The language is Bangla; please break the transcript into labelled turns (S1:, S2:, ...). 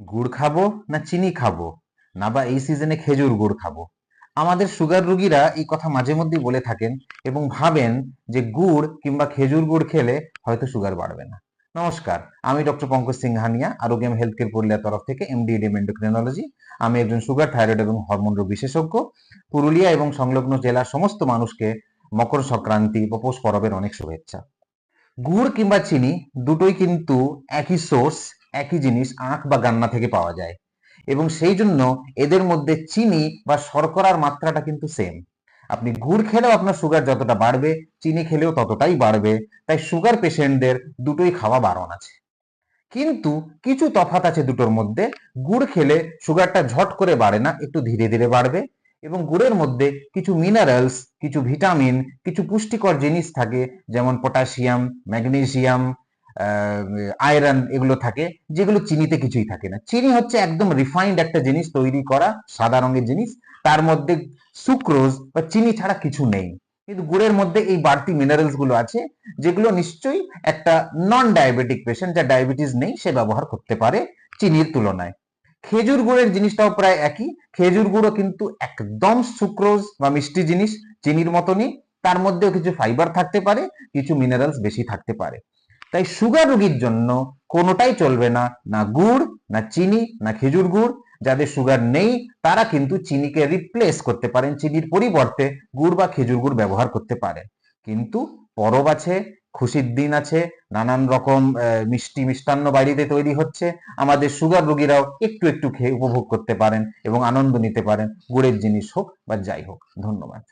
S1: গুড় খাব না চিনি খাব? না বা এই সিজনে খেজুর গুড় খাব? আমাদের সুগার রুগীরা এই কথা মাঝে মধ্যেই বলে থাকেন এবং ভাবেন যে গুড় কিংবা খেজুর গুড় খেলে হয়তো সুগার বাড়বে না। নমস্কার, আমি doctor Pankaj Singhania Arogyam health care পুরুলিয়ার তরফ থেকে এমডি এমডিএম এন্ডোক্রিনোলজি আমি একজন সুগার থাইরয়েড এবং হরমোন রোগ বিশেষজ্ঞ। পুরুলিয়া এবং সংলগ্ন জেলার সমস্ত মানুষকে মকর সংক্রান্তি বা পৌষ পরবের অনেক শুভেচ্ছা। গুড় কিংবা চিনি দুটোই কিন্তু একই সোর্স একই জিনিস আখ বা গান্না থেকে পাওয়া যায়। এবং সেই জন্য এদের মধ্যে চিনি বা শর্করার মাত্রাটা কিন্তু সেম আপনি গুড় খেলেও আপনার সুগার যতটা বাড়বে, চিনি খেলেও ততটাই বাড়বে, তাই সুগার পেশেন্টদের দুটোই খাওয়া বারণ আছে। কিন্তু কিছু তফাৎ আছে দুটোর মধ্যে। গুড় খেলে সুগারটা ঝট করে বাড়ে না, একটু ধীরে ধীরে বাড়বে। এবং গুড়ের মধ্যে কিছু মিনারেলস কিছু ভিটামিন কিছু পুষ্টিকর জিনিস থাকে, যেমন পটাশিয়াম ম্যাগনেসিয়াম আয়রন এগুলো থাকে, যেগুলো চিনিতে কিছুই থাকে না। চিনি হচ্ছে একদম রিফাইন্ড একটা জিনিস তৈরি করা, সাদা রঙের জিনিস। তার মধ্যে সুক্রোজ বা চিনি ছাড়া কিছু নেই। কিন্তু গুড়ের মধ্যে এই বাড়তি মিনারেলসগুলো আছে, যেগুলো নিশ্চয়ই একটা নন ডায়াবেটিক পেশেন্ট যা ডায়াবেটিস নেই, সে ব্যবহার করতে পারে চিনির তুলনায়। খেজুর গুড়ের জিনিসটাও প্রায় একই। খেজুর গুঁড়ো কিন্তু একদম সুক্রোজ বা মিষ্টি জিনিস, চিনির মতনই। তার মধ্যেও কিছু ফাইবার থাকতে পারে, কিছু মিনারেলস বেশি থাকতে পারে। তাই সুগার রোগীর জন্য কোনোটাই চলবে না না গুড়, না চিনি, না খেজুর গুড়। যাদের সুগার নেই, তারা কিন্তু চিনিকে রিপ্লেস করতে পারেন, চিনির পরিবর্তে গুড় বা খেজুর গুড় ব্যবহার করতে পারেন কিন্তু পরব আছে, খুশির দিন আছে, নানান রকম মিষ্টি মিষ্টান্ন বাড়িতে তৈরি হচ্ছে। আমাদের সুগার রোগীরাও একটু একটু খেয়ে উপভোগ করতে পারেন এবং আনন্দ নিতে পারেন। গুড়ের জিনিস হোক বা যাই হোক, ধন্যবাদ।